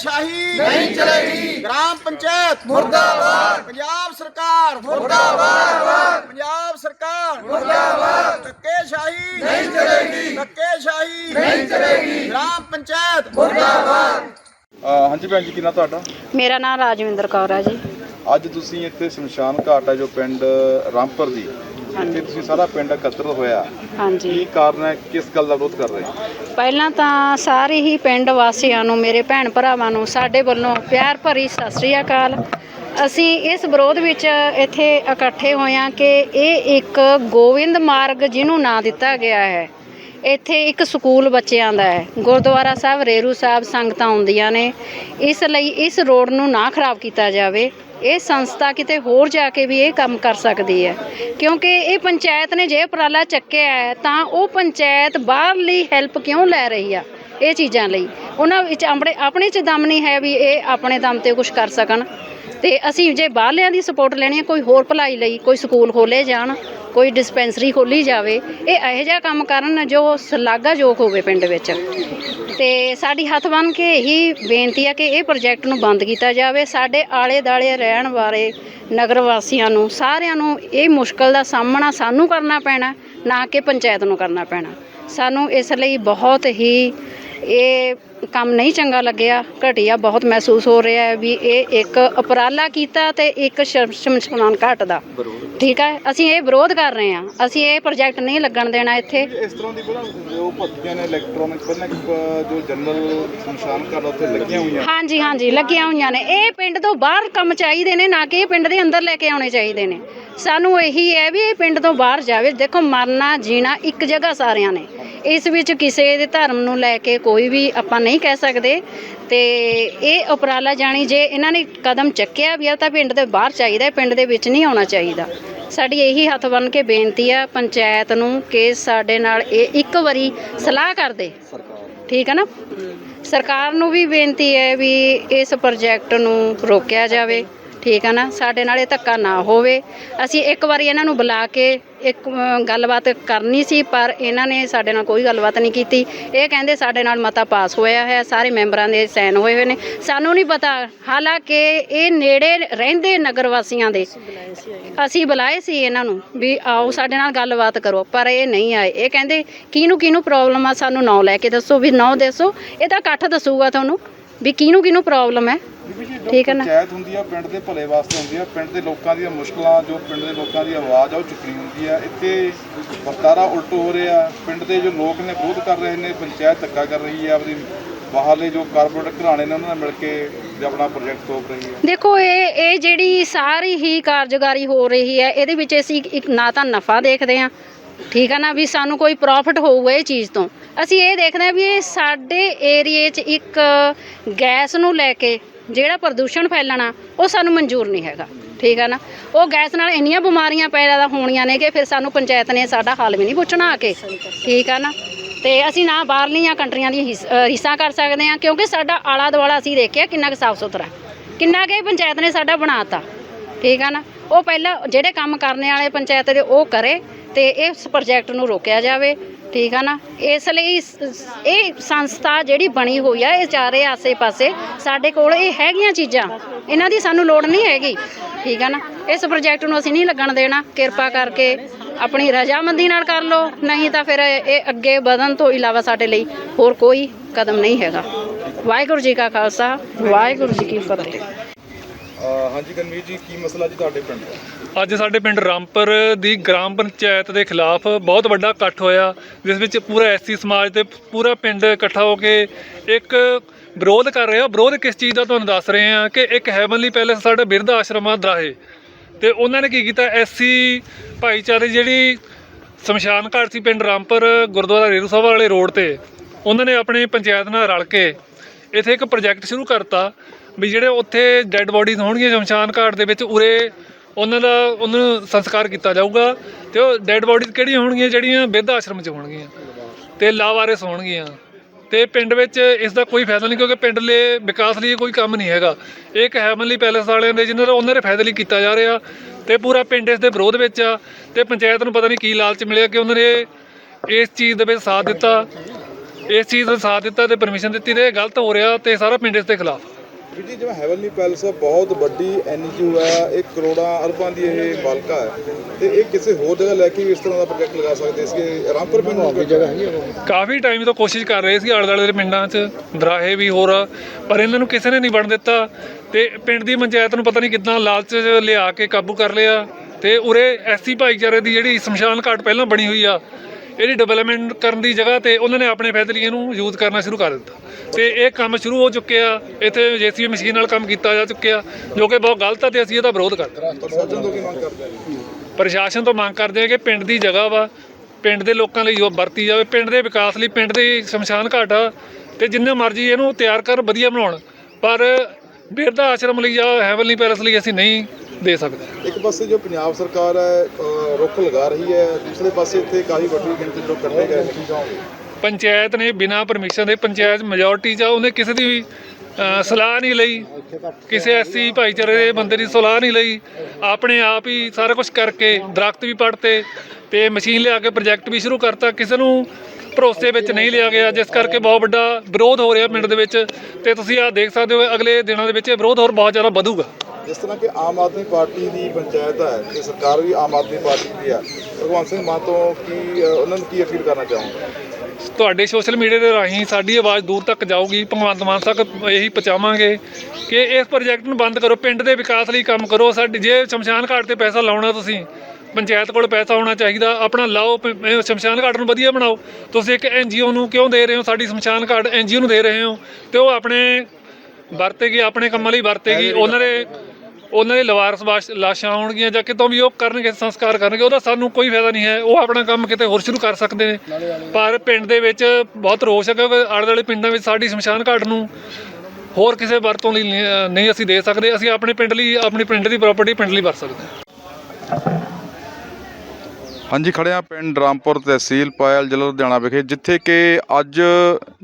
ਧੱਕੇਸ਼ਾਹੀ ਨਹੀਂ ਚਲੇਗੀ। ਗ੍ਰਾਮ ਪੰਚਾਇਤ। ਮੁਰਦਾਬਾਦ। ਪੰਜਾਬ ਸਰਕਾਰ। ਮੁਰਦਾਬਾਦ। ਪੰਜਾਬ ਸਰਕਾਰ। ਮੁਰਦਾਬਾਦ। ਧੱਕੇਸ਼ਾਹੀ ਨਹੀਂ ਚਲੇਗੀ। ਧੱਕੇਸ਼ਾਹੀ ਨਹੀਂ ਚਲੇਗੀ। ਗ੍ਰਾਮ ਪੰਚਾਇਤ। ਅਹ ਹਾਂਜੀ ਭੈਣ ਜੀ ਕਿੰਨਾ ਤੁਹਾਡਾ? ਮੇਰਾ ਨਾਮ ਰਾਜਵਿੰਦਰ ਕੌਰ ਹੈ ਜੀ। ਅੱਜ ਤੁਸੀਂ ਇੱਥੇ ਸ਼ਮਸ਼ਾਨ ਘਾਟ ਹੈ ਜੋ ਪਿੰਡ ਰਾਮਪੁਰ ਦੀ। ਇੱਥੇ ਤੁਸੀਂ ਸਾਰਾ ਪਿੰਡ ਇਕੱਤਰ ਹੋਇਆ। ਹਾਂਜੀ। ਕੀ ਕਾਰਨ ਹੈ? ਕਿਸ ਗੱਲ ਦਾ ਵਿਰੋਧ ਕਰ ਰਹੇ ਪਹਿਲਾਂ ਤਾਂ ਸਾਰੇ ਹੀ ਪਿੰਡ ਵਾਸੀਆਂ ਨੂੰ ਮੇਰੇ ਭੈਣ ਭਰਾਵਾਂ ਨੂੰ ਸਾਡੇ ਵੱਲੋਂ ਪਿਆਰ ਭਰੀ ਸਤਿ ਸ੍ਰੀ ਅਕਾਲ। ਅਸੀਂ ਇਸ ਵਿਰੋਧ ਵਿੱਚ ਇੱਥੇ ਇਕੱਠੇ ਹੋਏ ਹਾਂ ਕਿ ਇਹ ਇੱਕ ਗੋਬਿੰਦ ਮਾਰਗ ਜਿਹਨੂੰ ਨਾਂ ਦਿੱਤਾ ਗਿਆ ਹੈ। ਇੱਥੇ ਇੱਕ ਸਕੂਲ ਬੱਚਿਆਂ ਦਾ ਹੈ। ਗੁਰਦੁਆਰਾ ਸਾਹਿਬ, ਰੇਰੂ ਸਾਹਿਬ ਸੰਗਤਾਂ ਆਉਂਦੀਆਂ ਨੇ। ਇਸ ਲਈ ਇਸ ਰੋਡ ਨੂੰ ਨਾ ਖਰਾਬ ਕੀਤਾ ਜਾਵੇ। ਇਹ ਸੰਸਥਾ ਕਿਤੇ ਹੋਰ ਜਾ ਕੇ ਵੀ ਇਹ ਕੰਮ ਕਰ ਸਕਦੀ ਹੈ। ਕਿਉਂਕਿ ਇਹ ਪੰਚਾਇਤ ਨੇ ਜੇ ਉਪਰਾਲਾ ਚੱਕਿਆ ਹੈ, ਤਾਂ ਉਹ ਪੰਚਾਇਤ ਬਾਹਰਲੀ ਹੈਲਪ ਕਿਉਂ ਲੈ ਰਹੀ ਆ ਇਹ ਚੀਜ਼ਾਂ ਲਈ? ਉਹਨਾਂ ਵਿੱਚ ਆਪਣੇ ਆਪਣੇ ਚ ਦਮ ਨਹੀਂ ਹੈ ਵੀ ਇਹ ਆਪਣੇ ਦਮ ਤੇ ਕੁਝ ਕਰ ਸਕਣ। ਤੇ ਅਸੀਂ ਜੇ ਬਾਹਰਲਿਆਂ ਦੀ ਸਪੋਰਟ ਲੈਣੀ ਹੈ, ਕੋਈ ਹੋਰ ਭਲਾਈ ਲਈ, ਕੋਈ ਸਕੂਲ ਖੋਲੇ ਜਾਣ, ਕੋਈ ਡਿਸਪੈਂਸਰੀ ਖੋਲੀ ਜਾਵੇ, ਇਹ ਇਹੋ ਜਿਹਾ ਕੰਮ ਕਰਨ ਜੋ ਸ਼ਲਾਘਾਯੋਗ ਹੋਵੇ ਪਿੰਡ ਵਿੱਚ। ਤੇ ਸਾਡੀ ਹੱਥ ਬੰਨ ਕੇ ਇਹੀ ਬੇਨਤੀ ਹੈ ਕਿ ਇਹ ਪ੍ਰੋਜੈਕਟ ਨੂੰ ਬੰਦ ਕੀਤਾ ਜਾਵੇ। ਸਾਡੇ ਆਲੇ ਦਾਲੇ ਰਹਿਣ ਵਾਲੇ ਨਗਰ ਵਾਸੀਆਂ ਨੂੰ, ਸਾਰਿਆਂ ਨੂੰ ਇਹ ਮੁਸ਼ਕਲ ਦਾ ਸਾਹਮਣਾ ਸਾਨੂੰ ਕਰਨਾ ਪੈਣਾ, ਨਾ ਕਿ ਪੰਚਾਇਤ ਨੂੰ ਕਰਨਾ ਪੈਣਾ। ਸਾਨੂੰ ਇਸ ਲਈ ਬਹੁਤ ਹੀ ਇਹ ਕੰਮ ਨਹੀਂ ਚੰਗਾ ਲੱਗਿਆ ਘਟੀਆ ਬਹੁਤ ਮਹਿਸੂਸ ਹੋ ਰਿਹਾ ਹੈ ਵੀ ਇਹ ਇੱਕ ਉਪਰਾਲਾ ਕੀਤਾ ਤੇ ਇੱਕ ਸ਼ਮ- ਸ਼ਮਸ਼ਾਨ ਘਾਟ ਦਾ। ਠੀਕ ਹੈ? ਅਸੀਂ ਇਹ ਵਿਰੋਧ ਕਰ ਰਹੇ ਹਾਂ। ਅਸੀਂ ਇਹ ਪ੍ਰੋਜੈਕਟ ਨਹੀਂ ਲੱਗਣ ਦੇਣਾ ਇੱਥੇ। ਇਸ ਤਰ੍ਹਾਂ ਦੀ ਪਹਿਲਾਂ ਜੋ ਭੱਤੀਆਂ ਨੇ ਇਲੈਕਟ੍ਰੋਨਿਕ ਪਹਿਲਾਂ ਜੋ ਜਨਰਲ ਸ਼ਮਸ਼ਾਨ ਘਾਟ ਉੱਥੇ ਲੱਗੀਆਂ ਹੋਈਆਂ। ਹਾਂਜੀ ਹਾਂਜੀ ਲੱਗੀਆਂ ਹੋਈਆਂ ਨੇ। ਇਹ ਪਿੰਡ ਤੋਂ ਬਾਹਰ ਕੰਮ ਚਾਹੀਦੇ ਨੇ ਨਾ ਕਿ ਇਹ ਪਿੰਡ ਦੇ ਅੰਦਰ ਲੈ ਕੇ ਆਉਣੇ ਚਾਹੀਦੇ ਨੇ। ਸਾਨੂੰ ਇਹੀ ਹੈ ਵੀ ਇਹ ਪਿੰਡ ਤੋਂ ਬਾਹਰ ਜਾਵੇ। ਦੇਖੋ ਮਰਨਾ ਜੀਣਾ ਇੱਕ ਜਗ੍ਹਾ ਸਾਰਿਆਂ ਨੇ। ਇਸ ਵਿੱਚ ਕਿਸੇ ਦੇ ਧਰਮ ਨੂੰ ਲੈ ਕੇ ਕੋਈ ਵੀ ਆਪਾਂ ਨਹੀਂ ਕਹਿ ਸਕਦੇ ਤੇ ਇਹ ਉਪਰਾਲਾ ਜਾਣੀ ਜੇ ਇਹਨਾਂ ਨੇ ਕਦਮ ਚੱਕਿਆ ਵੀ ਆ ਤਾਂ ਪਿੰਡ ਦੇ ਬਾਹਰ ਚਾਹੀਦਾ ਹੈ, ਪਿੰਡ ਦੇ ਵਿੱਚ ਨਹੀਂ ਆਉਣਾ ਚਾਹੀਦਾ। ਸਾਡੀ ਇਹੀ ਹੱਥ ਬੰਨ ਕੇ ਬੇਨਤੀ ਆ ਪੰਚਾਇਤ ਨੂੰ ਕਿ ਸਾਡੇ ਨਾਲ ਇਹ ਇੱਕ ਵਾਰੀ ਸਲਾਹ ਕਰ ਦੇ। ਠੀਕ ਹੈ ਨਾ? ਸਰਕਾਰ ਨੂੰ ਵੀ ਬੇਨਤੀ ਹੈ ਵੀ ਇਸ ਪ੍ਰੋਜੈਕਟ ਨੂੰ ਰੋਕਿਆ ਜਾਵੇ। ਠੀਕ ਹੈ ਨਾ? ਸਾਡੇ ਨਾਲ ਇਹ ਧੱਕਾ ਨਾ ਹੋਵੇ। ਅਸੀਂ ਇੱਕ ਵਾਰੀ ਇਹਨਾਂ ਨੂੰ ਬੁਲਾ ਕੇ ਇੱਕ ਗੱਲਬਾਤ ਕਰਨੀ ਸੀ, ਪਰ ਇਹਨਾਂ ਨੇ ਸਾਡੇ ਨਾਲ ਕੋਈ ਗੱਲਬਾਤ ਨਹੀਂ ਕੀਤੀ। ਇਹ ਕਹਿੰਦੇ ਸਾਡੇ ਨਾਲ ਮਤਾ ਪਾਸ ਹੋਇਆ ਹੈ, ਸਾਰੇ ਮੈਂਬਰਾਂ ਦੇ ਸਾਈਨ ਹੋਏ ਹੋਏ ਨੇ। ਸਾਨੂੰ ਨਹੀਂ ਪਤਾ, ਹਾਲਾਂਕਿ ਇਹ ਨੇੜੇ ਰਹਿੰਦੇ ਨਗਰ ਵਾਸੀਆਂ ਦੇ। ਅਸੀਂ ਬੁਲਾਏ ਸੀ ਇਹਨਾਂ ਨੂੰ ਵੀ ਆਓ, ਸਾਡੇ ਨਾਲ ਗੱਲਬਾਤ ਕਰੋ, ਪਰ ਇਹ ਨਹੀਂ ਆਏ। ਇਹ ਕਹਿੰਦੇ, ਕਿਹਨੂੰ ਕਿਹਨੂੰ ਪ੍ਰੋਬਲਮ ਆ? ਸਾਨੂੰ ਨਾਂ ਲੈ ਕੇ ਦੱਸੋ, ਵੀ ਨਾਂ ਦੱਸੋ। ਇਹ ਤਾਂ ਇਕੱਠ ਦੱਸੂਗਾ ਤੁਹਾਨੂੰ ਵੀ ਕਿਹਨੂੰ ਕਿਹਨੂੰ ਪ੍ਰੋਬਲਮ ਹੈ? ਠੀਕ ਹੈ ਨਾ? ਪੰਚਾਇਤ ਹੁੰਦੀ ਆ ਪਿੰਡ ਦੇ ਭਲੇ ਵਾਸਤੇ ਹੁੰਦੀ ਆ ਪਿੰਡ ਦੇ ਲੋਕਾਂ ਦੀਆਂ ਮੁਸ਼ਕਲਾਂ ਜੋ ਪਿੰਡ ਦੇ ਲੋਕਾਂ ਦੀ ਆਵਾਜ਼ ਆ ਉਹ ਚੁੱਕਣੀ ਹੁੰਦੀ ਆ। ਇੱਥੇ ਵਰਤਾਰਾ ਉਲਟ ਹੋ ਰਿਹਾ ਪਿੰਡ ਦੇ ਜੋ ਲੋਕ ਨੇ ਵਿਰੋਧ ਕਰ ਰਹੇ ਨੇ ਪੰਚਾਇਤ ਧੱਕਾ ਕਰ ਰਹੀ ਹੈ ਆਪਣੀ ਬਾਹਰਲੇ ਜੋ ਕਾਰਪੋਰੇਟ ਘਰਾਣੇ ਨੇ ਉਹਨਾਂ ਨਾਲ ਮਿਲ ਕੇ ਜੇ ਆਪਣਾ ਪ੍ਰੋਜੈਕਟ ਤੋਪ ਰਹੀ ਹੈ ਦੇਖੋ ਇਹ ਇਹ ਜਿਹੜੀ ਸਾਰੀ ਹੀ ਕਾਰਜਕਾਰੀ ਹੋ ਰਹੀ ਹੈ ਇਹਦੇ ਵਿੱਚ ਅਸੀਂ ਇੱਕ ਨਾ ਤਾਂ ਨਫਾ ਦੇਖਦੇ ਹਾਂ ਠੀਕ ਹੈ ਨਾ ਵੀ ਸਾਨੂੰ ਕੋਈ ਪ੍ਰੋਫਿਟ ਹੋਊਗਾ ਇਹ ਚੀਜ਼ ਤੋਂ। ਅਸੀਂ ਇਹ ਦੇਖਦੇ ਹਾਂ ਵੀ ਇਹ ਸਾਡੇ ਏਰੀਏ 'ਚ ਇੱਕ ਗੈਸ ਨੂੰ ਲੈ ਕੇ ਜਿਹੜਾ ਪ੍ਰਦੂਸ਼ਣ ਫੈਲਣਾ, ਉਹ ਸਾਨੂੰ ਮਨਜ਼ੂਰ ਨਹੀਂ ਹੈਗਾ। ਠੀਕ ਹੈ ਨਾ? ਉਹ ਗੈਸ ਨਾਲ ਇੰਨੀਆਂ ਬਿਮਾਰੀਆਂ ਪੈਦਾ ਹੋਣੀਆਂ ਨੇ ਕਿ ਫਿਰ ਸਾਨੂੰ ਪੰਚਾਇਤ ਨੇ ਸਾਡਾ ਹਾਲ ਵੀ ਨਹੀਂ ਪੁੱਛਣਾ ਆ ਕੇ। ਠੀਕ ਹੈ ਨਾ? ਤੇ ਅਸੀਂ ਨਾ ਬਾਹਰਲੀਆਂ ਕੰਟਰੀਆਂ ਦੀ ਹਿੱਸਾ ਕਰ ਸਕਦੇ ਹਾਂ, ਕਿਉਂਕਿ ਸਾਡਾ ਆਲਾ ਦੁਆਲਾ ਅਸੀਂ ਦੇਖਿਆ ਕਿੰਨਾ ਕੁ ਸਾਫ਼ ਸੁਥਰਾ ਕਿੰਨਾ ਕਿ ਪੰਚਾਇਤ ਨੇ ਸਾਡਾ ਬਣਾਤਾ ਠੀਕ ਆ ਨਾ? ਉਹ ਪਹਿਲਾਂ ਜਿਹੜੇ ਕੰਮ ਕਰਨੇ ਵਾਲੇ ਪੰਚਾਇਤ ਦੇ ਉਹ ਕਰੇ ਤੇ ਇਸ ਪ੍ਰੋਜੈਕਟ ਨੂੰ ਰੋਕਿਆ ਜਾਵੇ। ਠੀਕ ਆ ਨਾ? ਇਸ ਲਈ ਸ- ਇਹ ਸੰਸਥਾ ਜਿਹੜੀ ਬਣੀ ਹੋਈ ਆ, ਇਹ ਚਾਰੇ ਆਸੇ-ਪਾਸੇ ਸਾਡੇ ਕੋਲ ਇਹ ਹੈਗੀਆਂ ਚੀਜ਼ਾਂ। ਇਹਨਾਂ ਦੀ ਸਾਨੂੰ ਲੋੜ ਨਹੀਂ ਹੈਗੀ। ਠੀਕ ਆ ਨਾ? ਇਸ ਪ੍ਰੋਜੈਕਟ ਨੂੰ ਅਸੀਂ ਨਹੀਂ ਲੱਗਣ ਦੇਣਾ। ਕਿਰਪਾ ਕਰਕੇ ਆਪਣੀ ਰਜਾਮੰਦੀ ਨਾਲ ਕਰ ਲਓ। ਨਹੀਂ ਤਾਂ ਫਿਰ ਇਹ ਅੱਗੇ ਵਧਣ ਤੋਂ ਇਲਾਵਾ ਸਾਡੇ ਲਈ ਹੋਰ ਕੋਈ ਕਦਮ ਨਹੀਂ ਹੈਗਾ। ਵਾਹਿਗੁਰੂ ਜੀ ਕਾ ਖਾਲਸਾ। ਵਾਹਿਗੁਰੂ ਜੀ ਕੀ ਫਤਿਹ। ਅਹ ਹਾਂਜੀ ਗਨਵੀਰ ਜੀ, ਕੀ ਮਸਲਾ ਜੀ ਤੁਹਾਡੇ ਪਿੰਡ ਦਾ? ਅੱਜ ਸਾਡੇ ਪਿੰਡ ਰਾਮਪੁਰ ਦੀ ਗ੍ਰਾਮ ਪੰਚਾਇਤ ਦੇ ਖਿਲਾਫ ਬਹੁਤ ਵੱਡਾ ਇਕੱਠ ਹੋਇਆ, ਜਿਸ ਵਿੱਚ ਪੂਰਾ ਐਸਸੀ ਸਮਾਜ ਤੇ ਪੂਰਾ ਪਿੰਡ ਇਕੱਠਾ ਹੋ ਕੇ ਇੱਕ ਵਿਰੋਧ ਕਰ ਰਿਹਾ। ਵਿਰੋਧ ਕਿਸ ਚੀਜ਼ ਦਾ ਤੁਹਾਨੂੰ ਦੱਸ ਰਹੇ ਹਾਂ ਕਿ ਇੱਕ ਹੈਵਨਲੀ ਪੈਲੇਸ ਸਾਡਾ ਬਿਰਧ ਆਸ਼ਰਮ ਆ ਦਰਾਹੇ ਤੇ ਉਹਨਾਂ ਨੇ ਕੀ ਕੀਤਾ? ਐਸਸੀ ਭਾਈਚਾਰੇ ਜਿਹੜੀ ਸ਼ਮਸ਼ਾਨ ਘਾਟ ਸੀ ਪਿੰਡ ਰਾਮਪੁਰ, ਗੁਰਦੁਆਰਾ ਰੇਰੂ ਸਾਹਿਬ ਵਾਲੇ ਰੋਡ ਤੇ, ਉਹਨਾਂ ਨੇ ਆਪਣੀ ਪੰਚਾਇਤ ਨਾਲ ਰਲ ਕੇ ਇੱਥੇ ਇੱਕ ਪ੍ਰੋਜੈਕਟ ਸ਼ੁਰੂ ਕਰਤਾ ਵੀ ਜਿਹੜੇ ਉੱਥੇ ਡੈੱਡ ਬੋਡੀਜ਼ ਹੋਣਗੀਆਂ ਸ਼ਮਸ਼ਾਨ ਘਾਟ ਦੇ ਵਿੱਚ, ਉਰੇ ਉਹਨਾਂ ਦਾ ਉਹਨਾਂ ਨੂੰ ਸੰਸਕਾਰ ਕੀਤਾ ਜਾਊਗਾ ਤੇ ਉਹ ਡੈੱਡ ਬੋਡੀਜ਼ ਕਿਹੜੀਆਂ ਹੋਣਗੀਆਂ ਜਿਹੜੀਆਂ ਬਿਰਧ ਆਸ਼ਰਮ 'ਚ ਹੋਣਗੀਆਂ ਤੇ ਲਾਵਾਰਿਸ ਹੋਣਗੀਆਂ ਤੇ ਪਿੰਡ ਵਿੱਚ ਇਸ ਦਾ ਕੋਈ ਫਾਇਦਾ ਨਹੀਂ ਕਿਉਂਕਿ ਪਿੰਡ ਲਈ ਵਿਕਾਸ ਲਈ ਕੋਈ ਕੰਮ ਨਹੀਂ ਹੈਗਾ। ਇਹ ਇੱਕ ਹੈਵਨਲੀ ਪੈਲੇਸ ਵਾਲਿਆਂ ਦੇ ਜਿਹਨਾਂ ਦਾ ਉਹਨਾਂ ਦੇ ਫਾਇਦੇ ਲਈ ਕੀਤਾ ਜਾ ਰਿਹਾ ਤੇ ਪੂਰਾ ਪਿੰਡ ਇਸ ਦੇ ਵਿਰੋਧ ਵਿੱਚ ਆ ਤੇ ਪੰਚਾਇਤ ਨੂੰ ਪਤਾ ਨਹੀਂ ਕੀ ਲਾਲਚ ਮਿਲਿਆ ਕਿ ਉਹਨਾਂ ਨੇ ਇਸ ਚੀਜ਼ ਦੇ ਵਿੱਚ ਸਾਥ ਦਿੱਤਾ, ਇਸ ਚੀਜ਼ ਦਾ ਸਾਥ ਦਿੱਤਾ ਤੇ ਪਰਮਿਸ਼ਨ ਦਿੱਤੀ ਤੇ ਇਹ ਗਲਤ ਹੋ ਰਿਹਾ ਤੇ ਸਾਰਾ ਪਿੰਡ ਇਸ ਦੇ ਖਿਲਾਫ ਜੀ ਜਿਵੇਂ ਹੈਵਨਲੀ ਪੈਲਸ ਆ ਬਹੁਤ ਵੱਡੀ ਐਨਜੀਓ ਹੈ ਇਹ ਕਰੋੜਾਂ ਅਰਬਾਂ ਦੀ ਇਹ ਮਾਲਕਾ ਹੈ। ਤੇ ਇਹ ਕਿਸੇ ਹੋਰ ਜਗ੍ਹਾ ਲੈ ਕੇ ਵੀ ਇਸ ਤਰ੍ਹਾਂ ਦਾ ਪ੍ਰੋਜੈਕਟ ਲਗਾ ਸਕਦੇ ਸੀ ਰਾਮਪੁਰ ਪਿੰਡ ਨੂੰ ਜਗ੍ਹਾ ਹੈ ਕਾਫੀ ਟਾਈਮ ਤੋਂ ਕੋਸ਼ਿਸ਼ ਕਰ ਰਹੇ ਸੀ ਆਲੇ ਦੁਆਲੇ ਦੇ ਪਿੰਡਾਂ 'ਚ ਦਰਾਹੇ ਵੀ ਹੋਰ ਆ, ਪਰ ਇਹਨਾਂ ਨੂੰ ਕਿਸੇ ਨੇ ਨਹੀਂ ਬਣ ਦਿੱਤਾ। ਤੇ ਪਿੰਡ ਦੀ ਪੰਚਾਇਤ ਨੂੰ ਪਤਾ ਨਹੀਂ ਕਿੱਦਾਂ ਲਾਲਚ ਲਿਆ ਕੇ ਕਾਬੂ ਕਰ ਲਿਆ। ਤੇ ਉਰੇ ਐਸੀ ਭਾਈਚਾਰੇ ਦੀ ਜਿਹੜੀ ਸ਼ਮਸ਼ਾਨ ਘਾਟ ਪਹਿਲਾਂ ਬਣੀ ਹੋਈ ਆ ਇਹਦੀ ਡਿਵੈਲਪਮੈਂਟ ਕਰਨ ਦੀ ਜਗ੍ਹਾ ਤੇ ਉਹਨਾਂ ਨੇ ਆਪਣੇ ਫਾਇਦੇ ਲਈ ਇਹਨੂੰ ਯੂਜ਼ ਕਰਨਾ ਸ਼ੁਰੂ ਕਰ ਦਿੱਤਾ। ਤੇ ਇਹ ਕੰਮ ਸ਼ੁਰੂ ਹੋ ਚੁੱਕਿਆ ਇੱਥੇ ਜੇਸੀਬੀ ਮਸ਼ੀਨ ਨਾਲ ਕੰਮ ਕੀਤਾ ਜਾ ਚੁੱਕਿਆ ਜੋ ਕਿ ਬਹੁਤ ਗਲਤ ਆ ਤੇ ਅਸੀਂ ਇਹਦਾ ਵਿਰੋਧ ਕਰਦੇ ਹਾਂ। ਪ੍ਰਸ਼ਾਸਨ ਤੋਂ ਕੀ ਮੰਗ ਕਰਦੇ ਆ ਪ੍ਰਸ਼ਾਸਨ ਤੋਂ ਮੰਗ ਕਰਦੇ ਆ ਕਿ ਪਿੰਡ ਦੀ ਜਗ੍ਹਾ ਵਾ ਪਿੰਡ ਦੇ ਲੋਕਾਂ ਲਈ ਜੋ ਵਰਤੀ ਜਾਵੇ ਪਿੰਡ ਦੇ ਵਿਕਾਸ ਲਈ ਪਿੰਡ ਦੀ ਸ਼ਮਸ਼ਾਨ ਘਾਟ ਤੇ ਜਿੰਨੇ ਮਰਜ਼ੀ ਇਹਨੂੰ ਤਿਆਰ ਕਰ ਵਧੀਆ ਬਣਾਉਣ। ਪਰ ਬਿਰਧਾ ਆਸ਼ਰਮ ਲਈ ਜਾਂ ਹੈਵਨਲੀ ਪੈਲਸ ਲਈ ਅਸੀਂ ਨਹੀਂ ਦੇ ਸਕਦੇ। ਇੱਕ ਪਾਸੇ ਜੋ ਪੰਜਾਬ ਸਰਕਾਰ ਹੈ ਰੁੱਖ ਲਗਾ ਰਹੀ ਹੈ। ਦੂਸਰੇ ਪਾਸੇ ਇੱਥੇ ਕਾਫੀ ਵੱਡੀ ਗਿਣਤੀ 'ਚ ਲੋਕ ਕੱਢੇ ਗਏ ਨੇ। ਪੰਚਾਇਤ ਨੇ ਬਿਨਾਂ ਪਰਮਿਸ਼ਨ ਦੇ ਪੰਚਾਇਤ ਮੈਜੋਰਟੀ ਚ ਆ, ਉਹਨੇ ਕਿਸੇ ਦੀ ਵੀ ਅ, ਸਲਾਹ ਨਹੀਂ ਲਈ। ਕਿਸੇ ਐਸੀ ਭਾਈਚਾਰੇ ਦੇ ਬੰਦੇ ਦੀ ਸਲਾਹ ਨਹੀਂ ਲਈ। ਆਪਣੇ ਆਪ ਹੀ ਸਾਰਾ ਕੁਝ ਕਰਕੇ ਦਰਖਤ ਵੀ ਪੜਤੇ ਤੇ ਮਸ਼ੀਨ ਲਿਆ ਕੇ ਪ੍ਰੋਜੈਕਟ ਵੀ ਸ਼ੁਰੂ ਕਰਤਾ। ਕਿਸੇ ਨੂੰ ਭਰੋਸੇ ਵਿੱਚ ਨਹੀਂ ਲਿਆ ਗਿਆ। ਜਿਸ ਕਰਕੇ ਬਹੁਤ ਵੱਡਾ ਵਿਰੋਧ ਹੋ ਰਿਹਾ ਪਿੰਡ ਦੇ ਵਿੱਚ। ਤੇ ਤੁਸੀਂ ਆਹ ਦੇਖ ਸਕਦੇ ਹੋ ਅਗਲੇ ਦਿਨਾਂ ਦੇ ਵਿੱਚ ਇਹ ਵਿਰੋਧ ਹੋਰ ਬਹੁਤ ਜ਼ਿਆਦਾ ਵਧੂਗਾ। ਜਿਸ ਤਰ੍ਹਾਂ ਕਿ ਆਮ ਆਦਮੀ ਪਾਰਟੀ ਦੀ ਪੰਚਾਇਤ ਹੈ ਤੇ ਸਰਕਾਰ ਵੀ ਆਮ ਆਦਮੀ ਪਾਰਟੀ ਦੀ ਹੈ ਭਗਵੰਤ ਸਿੰਘ ਮਾਨ ਤੋਂ ਕੀ ਉਹਨਾਂ ਨੂੰ ਕੀ ਅਪੀਲ ਕਰਨਾ ਚਾਹੋਗੇ? ਤੁਹਾਡੇ ਸੋਸ਼ਲ ਮੀਡੀਆ ਦੇ ਰਾਹੀਂ ਸਾਡੀ ਆਵਾਜ਼ ਦੂਰ ਤੱਕ ਜਾਊਗੀ ਭਗਵੰਤ ਮਾਨ ਤੱਕ ਇਹੀ ਪਹੁੰਚਾਵਾਂਗੇ ਕਿ ਇਸ ਪ੍ਰੋਜੈਕਟ ਨੂੰ ਬੰਦ ਕਰੋ ਪਿੰਡ ਦੇ ਵਿਕਾਸ ਲਈ ਕੰਮ ਕਰੋ ਸਾਡੀ ਜੇ ਸ਼ਮਸ਼ਾਨ ਘਾਟ ਤੇ ਪੈਸਾ ਲਾਉਣਾ ਤੁਸੀਂ ਪੰਚਾਇਤ ਕੋਲ ਪੈਸਾ ਹੋਣਾ ਚਾਹੀਦਾ ਆਪਣਾ ਲਾਓ ਸ਼ਮਸ਼ਾਨ ਘਾਟ ਨੂੰ ਵਧੀਆ ਬਣਾਓ ਤੁਸੀਂ ਇੱਕ ਐਨਜੀਓ ਨੂੰ ਕਿਉਂ ਦੇ ਰਹੇ ਹੋ? ਸਾਡੀ ਸ਼ਮਸ਼ਾਨ ਘਾਟ ਐਨਜੀਓ ਨੂੰ ਦੇ ਰਹੇ ਹੋ ਤੇ ਉਹ ਆਪਣੇ ਵਰਤੇਗੀ ਆਪਣੇ ਕੰਮਾਂ ਲਈ ਵਰਤੇਗੀ ਉਹਨਾਂ ਦੇ ਉਹਨਾਂ ਦੇ ਲਵਾਰਸ ਲਾਸ਼ਾਂ ਹੋਣਗੀਆਂ ਜਾਂ ਕਿਤੋਂ ਵੀ ਉਹ ਕਰਨਗੇ, ਸੰਸਕਾਰ ਕਰਨਗੇ, ਉਹਦਾ ਸਾਨੂੰ ਕੋਈ ਫਾਇਦਾ ਨਹੀਂ ਹੈ। ਉਹ ਆਪਣਾ ਕੰਮ ਕਿਤੇ ਹੋਰ ਸ਼ੁਰੂ ਕਰ ਸਕਦੇ ਨੇ। ਪਰ ਪਿੰਡ ਦੇ ਵਿੱਚ ਬਹੁਤ ਰੋਸ਼ ਹੈ ਕਿਉਂਕਿ ਆਲੇ ਦੁਆਲੇ ਪਿੰਡਾਂ ਵਿੱਚ ਸਾਡੀ ਸ਼ਮਸ਼ਾਨ ਘਾਟ ਨੂੰ ਹੋਰ ਕਿਸੇ ਵਰਤੋਂ ਲਈ ਨਹੀਂ- ਅਸੀਂ ਦੇ ਸਕਦੇ। ਅਸੀਂ ਆਪਣੇ ਪਿੰਡ ਲਈ, ਆਪਣੇ ਪਿੰਡ ਦੀ ਪ੍ਰਾਪਰਟੀ ਪਿੰਡ ਲਈ ਵਰਤ ਸਕਦੇ ਹਾਂ। ਹਾਂਜੀ, ਖੜੇ ਆ ਪਿੰਡ ਰਾਮਪੁਰ ਤਹਿਸੀਲ ਪਾਇਲ ਜ਼ਿਲ੍ਹਾ ਲੁਧਿਆਣਾ ਵਿਖੇ, ਜਿੱਥੇ ਕਿ ਅੱਜ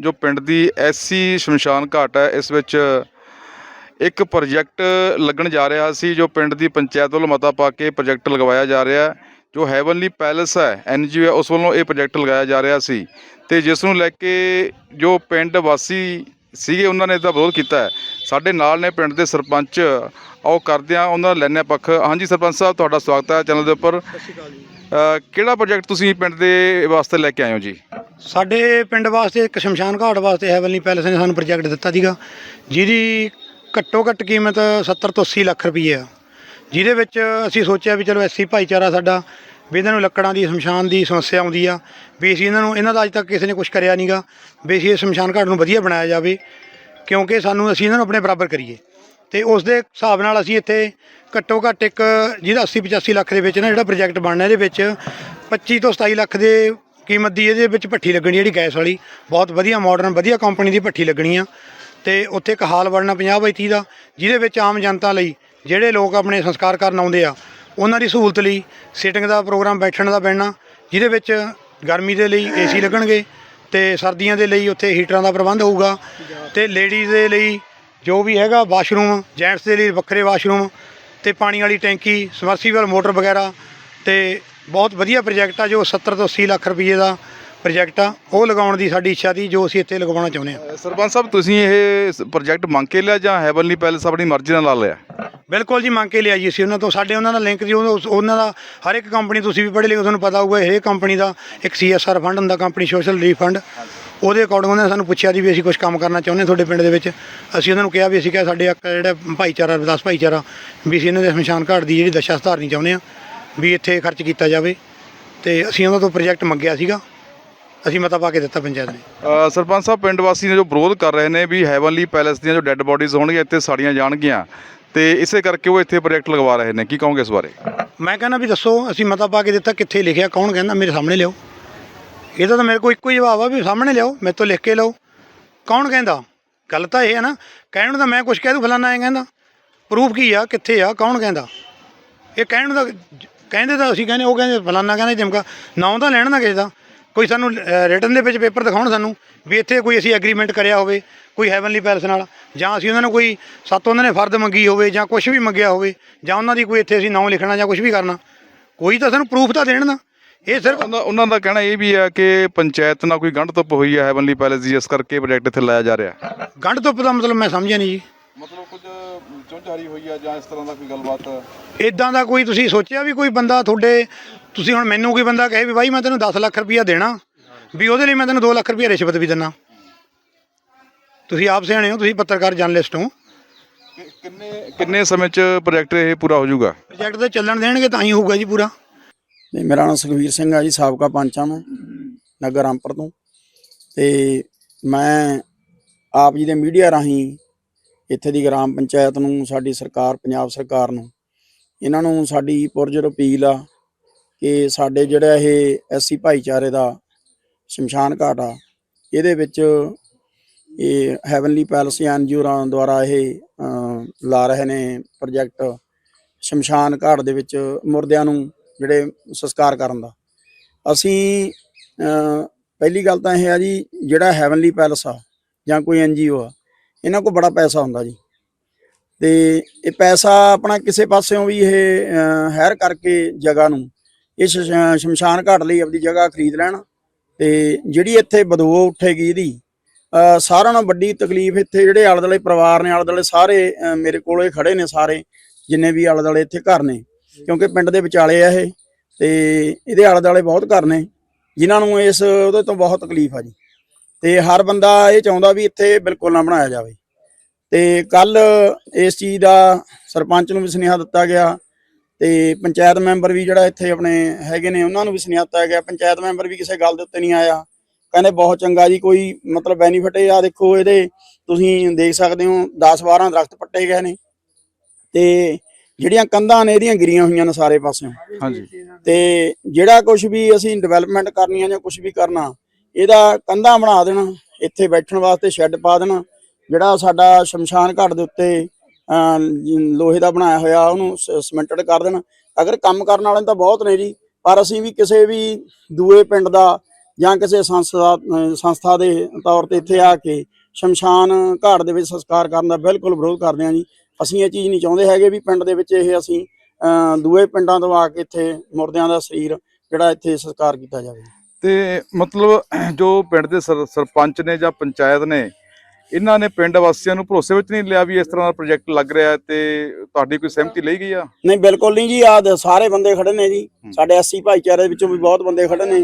ਜੋ ਪਿੰਡ ਦੀ ਐਸੀ ਸ਼ਮਸ਼ਾਨ ਘਾਟ ਹੈ, ਇਸ ਵਿੱਚ ਇੱਕ ਪ੍ਰੋਜੈਕਟ ਲੱਗਣ ਜਾ ਰਿਹਾ ਸੀ ਜੋ ਪਿੰਡ ਦੀ ਪੰਚਾਇਤ ਵੱਲੋਂ ਮਤਾ ਪਾ ਕੇ ਪ੍ਰੋਜੈਕਟ ਲਗਵਾਇਆ ਜਾ ਰਿਹਾ ਜੋ ਹੈਵਨਲੀ ਪੈਲਸ ਹੈ ਐਨਜੀਓ ਹੈ, ਉਸ ਵੱਲੋਂ ਇਹ ਪ੍ਰੋਜੈਕਟ ਲਗਾਇਆ ਜਾ ਰਿਹਾ ਸੀ। ਤੇ ਜਿਸ ਨੂੰ ਲੈ ਕੇ ਜੋ ਪਿੰਡ ਵਾਸੀ ਸੀਗੇ, ਉਹਨਾਂ ਨੇ ਇਹਦਾ ਵਿਰੋਧ ਕੀਤਾ ਹੈ। ਸਾਡੇ ਨਾਲ ਨੇ ਪਿੰਡ ਦੇ ਸਰਪੰਚ, ਆਓ ਕਰਦੇ ਆ ਉਹਨਾਂ ਦਾ ਲੈਣੇ ਪੱਖ। ਹਾਂਜੀ, ਸਰਪੰਚ ਸਾਹਿਬ, ਤੁਹਾਡਾ ਸਵਾਗਤ ਹੈ ਚੈਨਲ ਦੇ ਉੱਪਰ। ਕਿਹੜਾ ਪ੍ਰੋਜੈਕਟ ਤੁਸੀਂ ਪਿੰਡ ਦੇ ਵਾਸਤੇ ਲੈ ਕੇ ਆਏ ਹੋ ਜੀ? ਸਾਡੇ ਪਿੰਡ ਵਾਸਤੇ, ਇੱਕ ਸ਼ਮਸ਼ਾਨ ਘਾਟ ਵਾਸਤੇ ਹੈਵਨਲੀ ਪੈਲਸ ਨੇ ਸਾਨੂੰ ਪ੍ਰੋਜੈਕਟ ਦਿੱਤਾ ਸੀਗਾ, ਜਿਹਦੀ ਘੱਟੋ ਘੱਟ ਕੀਮਤ 70 ਤੋਂ 80 ਲੱਖ ਰੁਪਏ ਆ। ਜਿਹਦੇ ਵਿੱਚ ਅਸੀਂ ਸੋਚਿਆ ਵੀ ਚਲੋ ਐਸੀ ਭਾਈਚਾਰਾ ਸਾਡਾ, ਵੀ ਇਹਨਾਂ ਨੂੰ ਲੱਕੜਾਂ ਦੀ, ਸ਼ਮਸ਼ਾਨ ਦੀ ਸਮੱਸਿਆ ਆਉਂਦੀ ਆ, ਵੀ ਅਸੀਂ ਇਹਨਾਂ ਨੂੰ, ਇਹਨਾਂ ਦਾ ਅੱਜ ਤੱਕ ਕਿਸੇ ਨੇ ਕੁਝ ਕਰਿਆ ਨਹੀਂਗਾ ਵੀ ਅਸੀਂ ਇਹ ਸ਼ਮਸ਼ਾਨ ਘਾਟ ਨੂੰ ਵਧੀਆ ਬਣਾਇਆ ਜਾਵੇ, ਕਿਉਂਕਿ ਸਾਨੂੰ, ਅਸੀਂ ਇਹਨਾਂ ਨੂੰ ਆਪਣੇ ਬਰਾਬਰ ਕਰੀਏ। ਤੇ ਉਸ ਦੇ ਹਿਸਾਬ ਨਾਲ ਅਸੀਂ ਇੱਥੇ ਘੱਟੋ ਘੱਟ ਇੱਕ, ਜਿਹਦਾ 80 85 ਲੱਖ ਦੇ ਵਿੱਚ ਨਾ ਜਿਹੜਾ ਪ੍ਰੋਜੈਕਟ ਬਣਨਾ ਇਹਦੇ ਵਿੱਚ 25 ਤੋਂ 27 ਲੱਖ ਦੇ ਕੀਮਤ ਦੀ ਇਹਦੇ ਵਿੱਚ ਭੱਠੀ ਲੱਗਣੀ ਜਿਹੜੀ ਗੈਸ ਵਾਲੀ। ਬਹੁਤ ਵਧੀਆ ਮਾਡਰਨ ਵਧੀਆ ਕੰਪਨੀ ਦੀ ਭੱਠੀ ਲੱਗਣੀ ਆ। ਤੇ ਉੱਥੇ ਇੱਕ ਹਾਲ ਬਣਨਾ 50 ਬਾਈ 30 ਦਾ, ਜਿਹਦੇ ਵਿੱਚ ਆਮ ਜਨਤਾ ਲਈ ਜਿਹੜੇ ਲੋਕ ਆਪਣੇ ਸੰਸਕਾਰ ਕਰਨ ਆਉਂਦੇ ਆ, ਉਹਨਾਂ ਦੀ ਸਹੂਲਤ ਲਈ ਸਿਟਿੰਗ ਦਾ ਪ੍ਰੋਗਰਾਮ, ਬੈਠਣ ਦਾ ਬਣਨਾ ਜਿਹਦੇ ਵਿੱਚ ਗਰਮੀ ਦੇ ਲਈ ਏਸੀ ਲੱਗਣਗੇ ਤੇ ਸਰਦੀਆਂ ਦੇ ਲਈ ਉੱਥੇ ਹੀਟਰਾਂ ਦਾ ਪ੍ਰਬੰਧ ਹੋਊਗਾ ਤੇ ਲੇਡੀਜ਼ ਦੇ ਲਈ ਜੋ ਵੀ ਹੈਗਾ ਵਾਸ਼ਰੂਮ ਜੈਂਟਸ ਦੇ ਲਈ ਵੱਖਰੇ ਵਾਸ਼ਰੂਮ ਤੇ ਪਾਣੀ ਵਾਲੀ ਟੈਂਕੀ ਸਮਰਸੀਬਲ ਮੋਟਰ ਵਗੈਰਾ ਤੇ ਬਹੁਤ ਵਧੀਆ ਪ੍ਰੋਜੈਕਟ ਆ ਜੋ 70 ਤੋਂ 80 ਲੱਖ ਰੁਪਏ ਦਾ ਪ੍ਰੋਜੈਕਟ ਆ ਉਹ ਲਗਾਉਣ ਦੀ ਸਾਡੀ ਇੱਛਾ ਦੀ ਜੋ ਅਸੀਂ ਇੱਥੇ ਲਗਵਾਉਣਾ ਚਾਹੁੰਦੇ ਹਾਂ। ਸਰਪੰਚ ਸਾਹਿਬ ਤੁਸੀਂ ਇਹ ਪ੍ਰੋਜੈਕਟ ਮੰਗ ਕੇ ਲਿਆ ਜਾਂ ਹੈਵਨਲੀ ਪੈਲਸ ਆਪਣੀ ਮਰਜ਼ੀ ਨਾਲ ਲਾ ਲਿਆ? ਬਿਲਕੁਲ ਜੀ ਮੰਗ ਕੇ ਲਿਆ ਜੀ ਅਸੀਂ ਉਹਨਾਂ ਤੋਂ। ਸਾਡੇ ਉਹਨਾਂ ਦਾ ਲਿੰਕ ਜੀ ਉਹ- ਉਹਨਾਂ ਦਾ ਹਰ ਇੱਕ ਕੰਪਨੀ ਤੁਸੀਂ ਵੀ ਪੜ੍ਹੇ ਲਿਖੇ ਤੁਹਾਨੂੰ ਪਤਾ ਹੋਊਗਾ ਹਰੇਕ ਕੰਪਨੀ ਦਾ ਇੱਕ ਸੀਐਸਆਰ ਫੰਡ ਹੁੰਦਾ ਕੰਪਨੀ ਸੋਸ਼ਲ ਰਿਲੀਫ ਫੰਡ ਉਹਦੇ ਅਕੋਰਡਿੰਗ ਉਹਨਾਂ ਨੇ ਸਾਨੂੰ ਪੁੱਛਿਆ ਜੀ ਵੀ ਅਸੀਂ ਕੁਝ ਕੰਮ ਕਰਨਾ ਚਾਹੁੰਦੇ ਹਾਂ ਤੁਹਾਡੇ ਪਿੰਡ ਦੇ ਵਿੱਚ। ਅਸੀਂ ਉਹਨਾਂ ਨੂੰ ਕਿਹਾ ਵੀ ਅਸੀਂ ਕਿਹਾ ਸਾਡੇ ਇੱਕ ਜਿਹੜਾ ਭਾਈਚਾਰਾ ਰਵਿਦਾਸ ਭਾਈਚਾਰਾ ਵੀ ਅਸੀਂ ਇਹਨਾਂ ਦੇ ਸ਼ਮਸ਼ਾਨ ਘਾਟ ਦੀ ਜਿਹੜੀ ਦਸ਼ਾ ਸੁਧਾਰਨੀ ਚਾਹੁੰਦੇ ਹਾਂ ਵੀ ਇੱਥੇ ਖਰਚ ਕੀਤਾ ਜਾਵੇ। ਤੇ ਅਸੀਂ ਉਹਨਾਂ ਤੋਂ ਪ੍ਰੋਜੈਕਟ ਮੰਗਿਆ ਸੀਗਾ। ਅਸੀਂ ਮਤਾ ਪਾ ਕੇ ਦਿੱਤਾ ਪੰਚਾਇਤ ਨੇ। ਅ, ਸਰਪੰਚ ਸਾਹਿਬ ਪਿੰਡ ਵਾਸੀ ਨੇ ਜੋ ਵਿਰੋਧ ਕਰ ਰਹੇ ਨੇ ਵੀ ਹੈਵਨਲੀ ਪੈਲਸ ਦੀਆਂ ਜੋ ਡੈੱਡ ਬੋਡੀਜ਼ ਹੋਣਗੀਆਂ ਇੱਥੇ ਸਾੜੀਆਂ ਜਾਣਗੀਆਂ। ਤੇ ਇਸੇ ਕਰਕੇ ਉਹ ਇੱਥੇ ਪ੍ਰੋਜੈਕਟ ਲਗਵਾ ਰਹੇ ਨੇ। ਕੀ ਕਹੋਗੇ ਇਸ ਬਾਰੇ? ਮੈਂ ਕਹਿੰਦਾ ਵੀ ਦੱਸੋ ਅਸੀਂ ਮਤਾ ਪਾ ਕੇ ਦਿੱਤਾ ਕਿੱਥੇ ਲਿਖਿਆ ਕੌਣ ਕਹਿੰਦਾ ਮੇਰੇ ਸਾਹਮਣੇ ਲਿਆਓ। ਇਹਦਾ ਤਾਂ ਮੇਰੇ ਕੋਲ ਇੱਕੋ ਹੀ ਜਵਾਬ ਆ ਵੀ ਸਾਹਮਣੇ ਲਿਆਓ ਮੇਰੇ ਤੋਂ ਲਿਖ ਕੇ ਲਓ। ਕੌਣ ਕਹਿੰਦਾ? ਗੱਲ ਤਾਂ ਇਹ ਹੈ ਨਾ ਕਹਿਣ ਨੂੰ ਤਾਂ ਮੈਂ ਕੁਝ ਕਹਿ ਦੂੰ ਫਲਾਨਾ ਐਂ ਕਹਿੰਦਾ। ਪ੍ਰੂਫ ਕੀ ਆ ਕਿੱਥੇ ਆ ਕੌਣ ਕਹਿੰਦਾ? ਇਹ ਕਹਿਣ ਨੂੰ ਤਾਂ ਕਹਿੰਦੇ ਤਾਂ ਅਸੀਂ ਕਹਿੰਦੇ ਉਹ ਕਹਿੰਦੇ ਫਲਾਨਾ ਕਹਿੰਦਾ ਜਿਮਕਾ ਨਾਂ ਤਾਂ ਲੈਣ ਨਾ ਕਿਸੇ ਦਾ। ਕੋਈ ਸਾਨੂੰ ਰਿਟਨ ਦੇ ਵਿੱਚ ਪੇਪਰ ਦਿਖਾਉਣ ਸਾਨੂੰ ਵੀ ਇੱਥੇ ਕੋਈ ਅਸੀਂ ਐਗਰੀਮੈਂਟ ਕਰਿਆ ਹੋਵੇ ਕੋਈ ਹੈਵਨਲੀ ਪੈਲਸ ਨਾਲ ਜਾਂ ਅਸੀਂ ਉਹਨਾਂ ਨੂੰ ਕੋਈ ਸਾਤੋਂ ਉਹਨਾਂ ਨੇ ਫਰਦ ਮੰਗੀ ਹੋਵੇ ਜਾਂ ਕੁਝ ਵੀ ਮੰਗਿਆ ਹੋਵੇ ਜਾਂ ਉਹਨਾਂ ਦੀ ਕੋਈ ਇੱਥੇ ਅਸੀਂ ਨਾਂ ਲਿਖਣਾ ਜਾਂ ਕੁਝ ਵੀ ਕਰਨਾ ਕੋਈ ਤਾਂ ਸਾਨੂੰ ਪ੍ਰੂਫ ਤਾਂ ਦੇਣ ਨਾ। ਇਹ ਸਿਰਫ ਉਹਨਾਂ ਦਾ ਕਹਿਣਾ ਇਹ ਵੀ ਹੈ ਕਿ ਪੰਚਾਇਤ ਨਾਲ ਕੋਈ ਗੰਢ ਧੁੱਪ ਹੋਈ ਹੈ ਹੈਵਨਲੀ ਪੈਲੇਸ ਦੀ ਇਸ ਕਰਕੇ ਪ੍ਰੋਜੈਕਟ ਇੱਥੇ ਲਾਇਆ ਜਾ ਰਿਹਾ। ਗੰਢ ਧੁੱਪ ਦਾ ਮਤਲਬ ਮੈਂ ਸਮਝਿਆ ਨਹੀਂ ਜੀ। ਮਤਲਬ ਕੁਝ ਚੁੰਝਾਰੀ ਹੋਈ ਹੈ ਜਾਂ ਇਸ ਤਰ੍ਹਾਂ ਦਾ ਕੋਈ ਗੱਲਬਾਤ? ਇਦਾਂ ਦਾ ਕੋਈ ਤੁਸੀਂ ਸੋਚਿਆ ਵੀ ਕੋਈ ਬੰਦਾ ਤੁਹਾਡੇ ਤੁਸੀਂ ਹੁਣ ਮੈਨੂੰ ਕੋਈ ਬੰਦਾ ਕਹੇ ਵੀ ਬਾਈ ਮੈਂ ਤੈਨੂੰ 10 ਲੱਖ ਰੁਪਈਆ ਦੇਣਾ ਵੀ ਉਹਦੇ ਲਈ ਮੈਂ ਤੈਨੂੰ 2 ਲੱਖ ਰੁਪਈਆ ਰਿਸ਼ਵਤ ਵੀ ਦਿੰਨਾ। ਤੁਸੀਂ ਆਪ ਸਿਆਣੇ ਹੋ ਤੁਸੀਂ ਪੱਤਰਕਾਰ ਜਰਨਲਿਸਟ ਹੋ। ਕਿੰਨੇ ਕਿੰਨੇ ਸਮੇਂ 'ਚ ਪ੍ਰੋਜੈਕਟ ਇਹ ਪੂਰਾ ਹੋ ਜਾਊਗਾ? ਪ੍ਰੋਜੈਕਟ ਤੇ ਚੱਲਣ ਦੇਣਗੇ ਤਾਂ ਹੀ ਹੋਊਗਾ ਜੀ ਪੂਰਾ। ਤੇ ਮੇਰਾ ਨਾਮ ਸੁਖਵੀਰ ਸਿੰਘ ਆ ਜੀ ਸਾਬਕਾ ਪੰਚ ਮੈਂ ਨਗਰ ਰਾਮਪੁਰ ਤੋਂ। ਤੇ ਮੈਂ ਆਪ ਜੀ ਦੇ ਮੀਡੀਆ ਰਾਹੀਂ ਇੱਥੇ ਦੀ ਗ੍ਰਾਮ ਪੰਚਾਇਤ ਨੂੰ ਸਾਡੀ ਸਰਕਾਰ ਪੰਜਾਬ ਸਰਕਾਰ ਨੂੰ ਇਹਨਾਂ ਨੂੰ ਸਾਡੀ ਪੁਰਜਰ ਅਪੀਲ ਆ ਕਿ ਸਾਡੇ ਜਿਹੜਾ ਇਹ ਐਸਸੀ ਭਾਈਚਾਰੇ ਦਾ ਸ਼ਮਸ਼ਾਨ ਘਾਟ ਆ, ਇਹਦੇ ਵਿੱਚ ਇਹ ਹੈਵਨਲੀ ਪੈਲਸ ਐਨਜੀਓ ਦੁਆਰਾ ਇਹ ਲਾ ਰਹੇ ਨੇ ਪ੍ਰੋਜੈਕਟ ਸ਼ਮਸ਼ਾਨ ਘਾਟ ਦੇ ਵਿੱਚ ਮੁਰਦਿਆਂ ਨੂੰ ਜਿਹੜੇ ਸੰਸਕਾਰ ਕਰਨ ਦਾ। ਅਸੀਂ ਪਹਿਲੀ ਗੱਲ ਤਾਂ ਇਹ ਆ ਜੀ, ਜਿਹੜਾ ਹੈਵਨਲੀ ਪੈਲਸ ਆ ਜਾਂ ਕੋਈ ਐਨਜੀਓ ਆ, ਇਹਨਾਂ ਕੋਲ ਬੜਾ ਪੈਸਾ ਹੁੰਦਾ ਜੀ। ਤੇ ਇਹ ਪੈਸਾ ਆਪਣਾ ਕਿਸੇ ਪਾਸਿਓਂ ਵੀ ਇਹ ਹੈਰ ਕਰਕੇ ਜਗ੍ਹਾ ਨੂੰ ਇਹ ਸ਼ਸ਼- ਸ਼ਮਸ਼ਾਨ ਘਾਟ ਲਈ ਆਪਣੀ ਜਗ੍ਹਾ ਖਰੀਦ ਲੈਣ ਤੇ ਜਿਹੜੀ ਇੱਥੇ ਬਦੋ ਉੱਠੇਗੀ ਇਹਦੀ ਸਾਰਿਆਂ ਨਾਲੋਂ ਵੱਡੀ ਤਕਲੀਫ ਇੱਥੇ ਜਿਹੜੇ ਆਲੇ ਦੁਆਲੇ ਪਰਿਵਾਰ ਨੇ ਆਲੇ ਦੁਆਲੇ ਸਾਰੇ ਅ, ਮੇਰੇ ਕੋਲੇ ਖੜੇ ਨੇ ਸਾਰੇ ਜਿੰਨੇ ਵੀ ਆਲੇ ਦੁਆਲੇ ਇੱਥੇ ਘਰ ਨੇ ਕਿਉਂਕਿ ਪਿੰਡ ਦੇ ਵਿਚਾਲੇ ਆ ਇਹ ਤੇ ਇਹਦੇ ਆਲੇ ਦੁਆਲੇ ਬਹੁਤ ਘਰ ਨੇ ਜਿਨ੍ਹਾਂ ਨੂੰ ਇਸ ਉਹਦੇ ਤੋਂ ਬਹੁਤ ਤਕਲੀਫ ਆ ਜੀ। ਤੇ ਹਰ ਬੰਦਾ ਇਹ ਚਾਹੁੰਦਾ ਵੀ ਇੱਥੇ ਬਿਲਕੁਲ ਨਾ ਬਣਾਇਆ ਜਾਵੇ। ਤੇ ਕੱਲ ਇਸ ਚੀਜ਼ ਦਾ ਸਰਪੰਚ ਨੂੰ ਵੀ ਸੁਨੇਹਾ ਦਿੱਤਾ ਗਿਆ ਤੇ ਪੰਚਾਇਤ ਮੈਂਬਰ ਵੀ ਜਿਹੜਾ ਇੱਥੇ ਆਪਣੇ ਹੈਗੇ ਨੇ ਉਹਨਾਂ ਨੂੰ ਵੀ ਸੁਨੇਹਾ ਦਿੱਤਾ ਗਿਆ ਪੰਚਾਇਤ ਮੈਂਬਰ ਵੀ ਕਿਸੇ ਗੱਲ ਦੇ ਉੱਤੇ ਨਹੀਂ ਆਇਆ। ਕਹਿੰਦੇ ਬਹੁਤ ਚੰਗਾ ਜੀ ਕੋਈ ਮਤਲਬ ਬੈਨੀਫਿਟ ਆ ਦੇਖੋ ਇਹਦੇ ਤੁਸੀਂ ਦੇਖ ਸਕਦੇ ਹੋ 10 12 ਦਰਖਤ ਪੱਟੇ ਗਏ ਨੇ। ਤੇ ਜਿਹੜੀਆਂ ਕੰਧਾਂ ਨੇ ਇਹਦੀਆਂ ਗਿਰੀਆਂ ਹੋਈਆਂ ਨੇ ਸਾਰੇ ਪਾਸਿਓਂ। ਹਾਂਜੀ। ਤੇ ਜਿਹੜਾ ਕੁਝ ਵੀ ਅਸੀਂ ਡਿਵੈਲਪਮੈਂਟ ਕਰਨੀ ਆ ਜਾਂ ਕੁਝ ਵੀ ਕਰਨਾ ਇਹਦਾ ਕੰਧਾਂ ਬਣਾ ਦੇਣਾ ਇੱਥੇ ਬੈਠਣ ਵਾਸਤੇ ਸ਼ੈੱਡ ਪਾ ਦੇਣਾ ਜਿਹੜਾ ਸਾਡਾ ਸ਼ਮਸ਼ਾਨ ਘਾਟ ਦੇ ਉੱਤੇ ਲੋਹੇ ਦਾ ਬਣਾਇਆ ਹੋਇਆ, ਉਹਨੂੰ ਸਮੈਂਟਡ ਕਰ ਦੇਣ। ਅਗਰ ਕੰਮ ਕਰਨ ਵਾਲੇ ਤਾਂ ਬਹੁਤ ਨੇ ਜੀ, ਪਰ ਅਸੀਂ ਵੀ ਕਿਸੇ ਵੀ ਦੂਏ ਪਿੰਡ ਦਾ ਜਾਂ ਕਿਸੇ ਸੰਸਥਾ ਸੰਸਥਾ ਦੇ ਤੌਰ ਤੇ ਇੱਥੇ ਆ ਕੇ ਸ਼ਮਸ਼ਾਨ ਘਾਟ ਦੇ ਵਿੱਚ ਸੰਸਕਾਰ ਕਰਨ ਦਾ ਬਿਲਕੁਲ ਵਿਰੋਧ ਕਰਦੇ ਹਾਂ ਜੀ। ਅਸੀਂ ਇਹ ਚੀਜ਼ ਨਹੀਂ ਚਾਹੁੰਦੇ ਹੈਗੇ ਵੀ ਪਿੰਡ ਦੇ ਵਿੱਚ ਇਹ ਅਸੀਂ ਦੂਏ ਪਿੰਡਾਂ ਤੋਂ ਆ ਕੇ ਇੱਥੇ ਮੁਰਦਿਆਂ ਦਾ ਸਰੀਰ ਜਿਹੜਾ ਇੱਥੇ ਸੰਸਕਾਰ ਕੀਤਾ ਜਾਵੇ। ਤੇ ਮਤਲਬ ਜੋ ਪਿੰਡ ਦੇ ਸਰ- ਸਰਪੰਚ ਨੇ ਜਾਂ ਪੰਚਾਇਤ ਨੇ ਇਹਨਾਂ ਨੇ ਪਿੰਡ ਵਾਸੀਆਂ ਨੂੰ ਭਰੋਸੇ ਵਿੱਚ ਨਹੀਂ ਲਿਆ ਵੀ ਇਸ ਤਰ੍ਹਾਂ ਦਾ ਪ੍ਰੋਜੈਕਟ ਲੱਗ ਰਿਹਾ ਹੈ ਤੇ ਤੁਹਾਡੀ ਕੋਈ ਸਹਿਮਤੀ ਲਈ ਗਈ ਆ? ਨਹੀਂ ਬਿਲਕੁਲ ਨਹੀਂ ਜੀ ਆ ਸਾਰੇ ਬੰਦੇ ਖੜੇ ਨੇ ਜੀ। ਸਾਡੇ ਐਸਸੀ ਭਾਈਚਾਰੇ ਦੇ ਵਿੱਚੋਂ ਵੀ ਬਹੁਤ ਬੰਦੇ ਖੜੇ ਨੇ।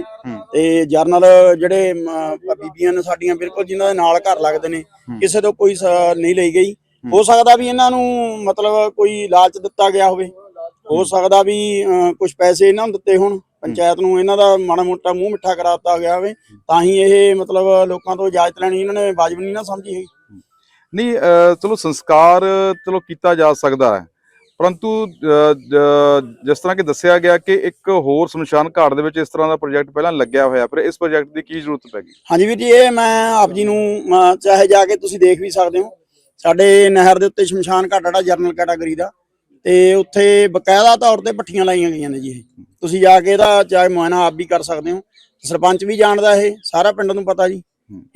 ਤੇ ਜਰਨਲ ਜਿਹੜੇ ਬੀਬੀਆਂ ਨੇ ਸਾਡੀਆਂ ਬਿਲਕੁਲ ਜਿਨ੍ਹਾਂ ਦੇ ਨਾਲ ਘਰ ਲੱਗਦੇ ਨੇ। ਕਿਸੇ ਤੋਂ ਕੋਈ ਨਹੀਂ ਲਈ ਗਈ। ਹੋ। ਸਕਦਾ ਵੀ ਇਹਨਾਂ ਨੂੰ ਮਤਲਬ ਕੋਈ ਲਾਲਚ ਦਿੱਤਾ ਗਿਆ ਹੋਵੇ। ਹੋ ਸਕਦਾ ਵੀ ਕੁਝ ਪੈਸੇ ਇਹਨਾਂ ਨੂੰ ਦਿੱਤੇ ਹੋਣ। ਪੰਚਾਇਤ ਨੂੰ ਇਹਨਾਂ ਦਾ ਮਾੜਾ ਮੋਟਾ ਮੂੰਹ ਮਿੱਠਾ ਕਰਾਤਾ ਗਿਆ ਹੋਵੇ ਤਾਂ ਹੀ ਇਹ ਮਤਲਬ ਲੋਕਾਂ ਤੋਂ ਇਜਾਜ਼ਤ ਲੈਣੀ ਇਹਨਾਂ ਨੇ ਵਾਜਬ ਨਹੀਂ ਨਾ ਸਮਝੀ ਹੋਈ ਨਹੀਂ ਚਲੋ ਸੰਸਕਾਰ ਚਲੋ ਕੀਤਾ ਜਾ ਸਕਦਾ ਹੈ ਪਰੰਤੂ ਜਿਸ ਤਰ੍ਹਾਂ ਕਿ ਦੱਸਿਆ ਗਿਆ ਕਿ ਇੱਕ ਹੋਰ ਸ਼ਮਸ਼ਾਨ ਘਾਟ ਦੇ ਵਿੱਚ ਇਸ ਤਰ੍ਹਾਂ ਦਾ ਪ੍ਰੋਜੈਕਟ ਪਹਿਲਾਂ ਲੱਗਿਆ ਹੋਇਆ ਪਰ ਇਸ ਪ੍ਰੋਜੈਕਟ ਦੀ ਕੀ ਜ਼ਰੂਰਤ ਪੈ ਗਈ? ਹਾਂਜੀ ਵੀਰ ਜੀ ਇਹ ਮੈਂ ਆਪ ਜੀ ਨੂੰ ਚਾਹੇ ਜਾ ਕੇ ਤੁਸੀਂ ਦੇਖ ਵੀ ਸਕਦੇ ਹੋ ਸਾਡੇ ਨਹਿਰ ਦੇ ਉੱਤੇ ਸ਼ਮਸ਼ਾਨ ਘਾਟ ਜਿਹੜਾ ਜਰਨਲ ਕੈਟਾਗਰੀ ਦਾ ਤੇ ਉੱਥੇ ਬਕਾਇਦਾ ਤੌਰ ਤੇ ਪੱਠੀਆਂ ਲਾਈਆਂ ਗਈਆਂ ਨੇ ਜੀ ਇਹ। ਤੁਸੀਂ ਜਾ ਕੇ ਇਹਦਾ ਚਾਹੇ ਮੁਆਇਨਾ ਆਪ ਵੀ ਕਰ ਸਕਦੇ ਹੋ। ਸਰਪੰਚ ਵੀ ਜਾਣਦਾ ਇਹ ਸਾਰਾ ਪਿੰਡ ਨੂੰ ਪਤਾ ਜੀ।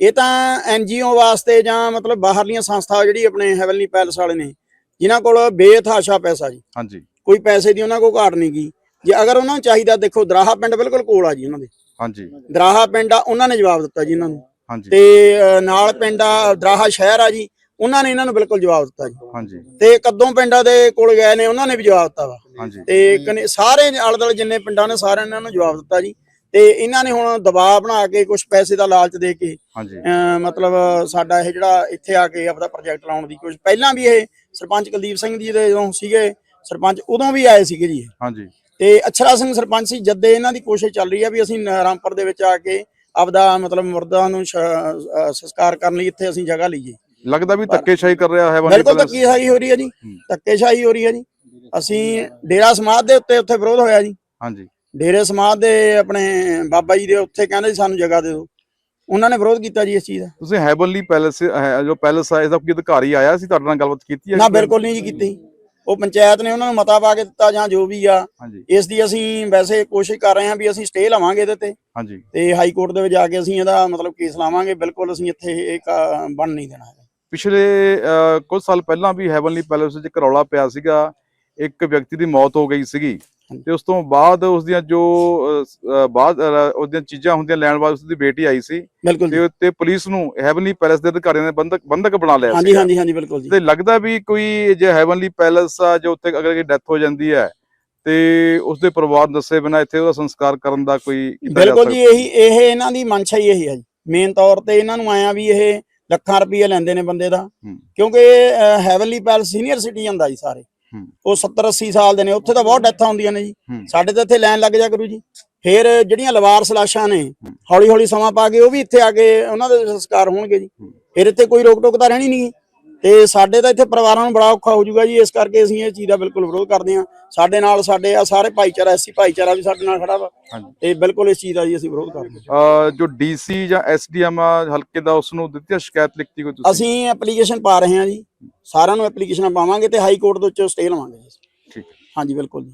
ਇਹ ਤਾਂ ਐਨਜੀਓ ਵਾਸਤੇ ਜਾਂ ਮਤਲਬ ਬਾਹਰਲੀਆਂ ਸੰਸਥਾ ਜਿਹੜੀ ਆਪਣੇ ਹੈਵਨਲੀ ਪੈਲਸ ਵਾਲੇ ਨੇ ਜਿਨ੍ਹਾਂ ਕੋਲ ਬੇਥਾਸ਼ਾ ਪੈਸਾ ਜੀ। ਹਾਂਜੀ। ਕੋਈ ਪੈਸੇ ਦੀ ਉਹਨਾਂ ਕੋਲ ਘਾਟ ਨਹੀਂ ਗਈ ਜੇ ਅਗਰ ਉਹਨਾਂ ਨੂੰ ਚਾਹੀਦਾ ਦੇਖੋ ਦਰਾਹਾ ਪਿੰਡ ਬਿਲਕੁਲ ਕੋਲ ਆ ਜੀ ਉਹਨਾਂ ਦੇ। ਹਾਂਜੀ। ਦਰਾਹਾ ਪਿੰਡ ਆ ਉਹਨਾਂ ਨੇ ਜਵਾਬ ਦਿੱਤਾ ਜੀ ਇਹਨਾਂ ਨੂੰ। ਹਾਂਜੀ। ਤੇ ਨਾਲ ਪਿੰਡ ਆ ਦਰਾਹਾ ਸ਼ਹਿਰ ਆ ਜੀ। ਉਹਨਾਂ ਨੇ ਇਹਨਾਂ ਨੂੰ ਬਿਲਕੁਲ ਜਵਾਬ ਦਿੱਤਾ ਜੀ। ਹਾਂਜੀ। ਤੇ ਕਦੋਂ ਪਿੰਡਾਂ ਦੇ ਕੋਲ ਗਏ ਨੇ ਉਹਨਾਂ ਨੇ ਵੀ ਜਵਾਬ ਦਿੱਤਾ ਵਾ। ਹਾਂਜੀ। ਤੇ ਸਾਰੇ ਆਲੇ ਦੁਆਲੇ ਜਿੰਨੇ ਪਿੰਡਾਂ ਨੇ ਸਾਰਿਆਂ ਨੇ ਇਹਨਾਂ ਨੂੰ ਜਵਾਬ ਦਿੱਤਾ ਜੀ। ਤੇ ਇਹਨਾਂ ਨੇ ਹੁਣ ਦਬਾਅ ਬਣਾ ਕੇ ਕੁਝ ਪੈਸੇ ਦਾ ਲਾਲਚ ਦੇ ਕੇ ਮਤਲਬ ਸਾਡਾ ਇਹ ਜਿਹੜਾ ਇੱਥੇ ਆ ਕੇ ਆਪਦਾ ਪ੍ਰੋਜੈਕਟ ਲਾਉਣ ਦੀ ਕੋਸ਼ਿਸ਼ ਪਹਿਲਾਂ ਵੀ ਇਹ ਸਰਪੰਚ ਕੁਲਦੀਪ ਸਿੰਘ ਜੀ ਦੇ ਜਦੋਂ ਸੀਗੇ ਸਰਪੰਚ ਉਦੋਂ ਵੀ ਆਏ ਸੀਗੇ ਜੀ। ਹਾਂਜੀ। ਤੇ ਅਛਰਾ ਸਿੰਘ ਸਰਪੰਚ ਸੀ ਜਦ ਦੇ ਇਹਨਾਂ ਦੀ ਕੋਸ਼ਿਸ਼ ਚੱਲ ਰਹੀ ਆ ਵੀ ਅਸੀਂ ਰਾਮਪੁਰ ਦੇ ਵਿੱਚ ਆ ਕੇ ਆਪਦਾ ਮਤਲਬ ਮੁਰਦਾ ਨੂੰ ਸੰਸਕਾਰ ਕਰਨ ਲਈ ਇੱਥੇ ਅਸੀਂ ਜਗ੍ਹਾ ਲਈਏ। ਲੱਗਦਾ ਵੀ ਧੱਕੇਸ਼ਾਹੀ ਕਰ ਰਿਹਾ ਹੈ ਬਿਲਕੁਲ ਧੱਕੇਸ਼ਾਹੀ ਹੋ ਰਹੀ ਹੈ ਜੀ। ਧੱਕੇਸ਼ਾਹੀ ਹੋ ਰਹੀ ਹੈ ਜੀ। ਅਸੀਂ ਡੇਰਾ ਸਮਾਧ ਦੇ ਉੱਤੇ ਉੱਥੇ ਵਿਰੋਧ ਹੋਇਆ ਜੀ। ਹਾਂਜੀ। ਡੇਰੇ ਸਮਾਧ ਦੇ ਆਪਣੇ ਬਾਬਾ ਜੀ ਦੇ ਉੱਥੇ ਕਹਿੰਦੇ ਸੀ ਸਾਨੂੰ ਜਗ੍ਹਾ ਦੇ ਦਿਓ। ਉਹਨਾਂ ਨੇ ਵਿਰੋਧ ਕੀਤਾ ਜੀ ਇਸ ਚੀਜ਼ ਦਾ। ਤੁਸੀਂ ਹੈਵਨਲੀ ਪੈਲੇਸ ਜੋ ਪੈਲੇਸ ਆ ਇਹਦਾ ਕੋਈ ਅਧਿਕਾਰੀ ਆਇਆ ਸੀ ਤੁਹਾਡੇ ਨਾਲ ਗੱਲਬਾਤ ਕੀਤੀ ਹੈ? ਨਾ ਬਿਲਕੁਲ ਨਹੀਂ ਜੀ ਕੀਤੀ। ਉਹ ਪੰਚਾਇਤ ਨੇ ਉਹਨਾਂ ਨੂੰ ਮਤਾ ਪਾ ਕੇ ਦਿੱਤਾ ਜਾਂ ਜੋ ਵੀ ਆ। ਇਸ ਦੀ ਅਸੀਂ ਵੈਸੇ ਕੋਸ਼ਿਸ਼ ਕਰ ਰਹੇ ਹਾਂ ਵੀ ਅਸੀਂ ਸਟੇ ਲਵਾਂਗੇ ਇਹਦੇ ਤੇ। ਹਾਂਜੀ। ਤੇ ਹਾਈ ਕੋਰਟ ਦੇ ਵਿੱਚ ਜਾ ਕੇ ਅਸੀਂ ਇਹਦਾ ਮਤਲਬ ਕੇਸ ਲਾਵਾਂਗੇ। ਬਿਲਕੁਲ ਅਸੀਂ ਇੱਥੇ ਇਹ ਬਣ ਨਹੀਂ ਦੇਣਾ ਪਿਛਲੇ ਕੁਝ ਸਾਲ ਪਹਿਲਾਂ ਵੀ ਹੈਵਨਲੀ ਪੈਲੇਸ ਵਿੱਚ ਇੱਕ ਰੌਲਾ ਪਿਆ ਸੀਗਾ ਇੱਕ ਵਿਅਕਤੀ ਦੀ ਮੌਤ ਹੋ ਗਈ ਸੀਗੀ। ਤੇ ਉਸ ਤੋਂ ਬਾਅਦ ਉਸ ਦੀਆਂ ਜੋ ਬਾਅਦ ਉਸ ਦੀਆਂ ਚੀਜ਼ਾਂ ਹੁੰਦੀਆਂ ਲੈਣ ਵਾਸਤੇ ਉਸ ਦੀ ਬੇਟੀ ਆਈ ਸੀ ਤੇ ਤੇ ਪੁਲਿਸ ਨੂੰ ਹੈਵਨਲੀ ਪੈਲੇਸ ਦੇ ਅਧਿਕਾਰੀਆਂ ਨੇ ਬੰਦਕ ਬੰਦਕ ਬਣਾ ਲਿਆ ਹਾਂਜੀ। ਹਾਂਜੀ ਹਾਂਜੀ ਬਿਲਕੁਲ ਜੀ ਤੇ ਲੱਗਦਾ ਵੀ ਕੋਈ ਜੇ ਹੈਵਨਲੀ ਪੈਲੇਸ ਆ ਜੋ ਉੱਥੇ ਅਗਰ ਕੋਈ ਡੈਥ ਹੋ ਜਾਂਦੀ ਹੈ ਤੇ ਉਸ ਦੇ ਪਰਿਵਾਰ ਦੱਸੇ ਬਿਨਾਂ ਇੱਥੇ ਉਹਦਾ ਸੰਸਕਾਰ ਕਰਨ ਦਾ ਕੋਈ ਬਿਲਕੁਲ ਜੀ? ਇਹੀ ਇਹ ਇਹਨਾਂ ਦੀ ਮਨਸ਼ਾ ਹੀ ਇਹੀ ਹੈ ਜੀ ਮੇਨ ਤੌਰ ਤੇ ਇਹਨਾਂ ਨੂੰ ਆਇਆ ਵੀ ਇਹ ਲੱਖਾਂ ਰੁਪਏ ਲੈਂਦੇ ਨੇ ਬੰਦੇ ਦਾ। ਕਿਉਂਕਿ ਹੈਵਨਲੀ ਪੈਲਸ ਸੀਨੀਅਰ ਸਿਟੀਜ਼ਨ ਦਾ ਜੀ ਸਾਰੇ। ਉਹ 70 80 ਸਾਲ ਦੇ ਨੇ ਉੱਥੇ ਤਾਂ ਬਹੁਤ ਡੈਥਾਂ ਹੁੰਦੀਆਂ ਨੇ ਜੀ। ਸਾਡੇ ਤਾਂ ਇੱਥੇ ਲਾਈਨ ਲੱਗ ਜਾ ਕਰੂ ਜੀ। ਫਿਰ ਜਿਹੜੀਆਂ ਲਵਾਰਸ ਲਾਸ਼ਾਂ ਨੇ ਹੌਲੀ ਹੌਲੀ ਸਮਾਂ ਪਾ ਕੇ ਉਹ ਵੀ ਇੱਥੇ ਆ ਕੇ ਉਹਨਾਂ ਦੇ ਸੰਸਕਾਰ ਹੋਣਗੇ ਜੀ। ਫਿਰ ਇੱਥੇ ਕੋਈ ਰੋਕ ਟੋਕ ਤਾਂ ਰਹਿਣੀ ਨਹੀਂ ਤੇ ਸਾਡੇ ਤਾਂ ਇੱਥੇ ਪਰਿਵਾਰਾਂ ਨੂੰ ਬੜਾ ਔਖਾ ਹੋ ਜਾਊਗਾ ਜੀ ਇਸ ਕਰਕੇ ਅਸੀਂ ਇਹ ਚੀਜ਼ ਦਾ ਬਿਲਕੁਲ ਵਿਰੋਧ ਕਰਦੇ ਹਾਂ। ਸਾਡੇ ਨਾਲ ਸਾਡੇ ਆ ਸਾਰੇ ਭਾਈਚਾਰਾ ਐਸੀ ਭਾਈਚਾਰਾ ਵੀ ਸਾਡੇ ਨਾਲ ਖੜਾ ਵਾ। ਤੇ ਬਿਲਕੁਲ ਇਸ ਚੀਜ਼ ਦਾ ਜੀ ਅਸੀਂ ਵਿਰੋਧ ਕਰਦੇ ਹਾਂ। ਜੋ ਡੀਸੀ ਜਾਂ ਐਸਡੀਐਮ ਹਲਕੇ ਦਾ ਉਸ ਨੂੰ ਦਿੱਤੀ ਸ਼ਿਕਾਇਤ ਲਿਖਤੀ ਕੋਈ ਤੁਸੀਂ? ਅਸੀਂ ਐਪਲੀਕੇਸ਼ਨ ਪਾ ਰਹੇ ਹਾਂ ਜੀ। ਸਾਰਿਆਂ ਨੂੰ ਐਪਲੀਕੇਸ਼ਨਾਂ ਪਾਵਾਂਗੇ ਤੇ ਹਾਈ ਕੋਰਟ ਦੇ ਉੱਤੇ ਸਟੇ ਲਵਾਂਗੇ ਠੀਕ ਹਾਂਜੀ ਬਿਲਕੁਲ ਜੀ।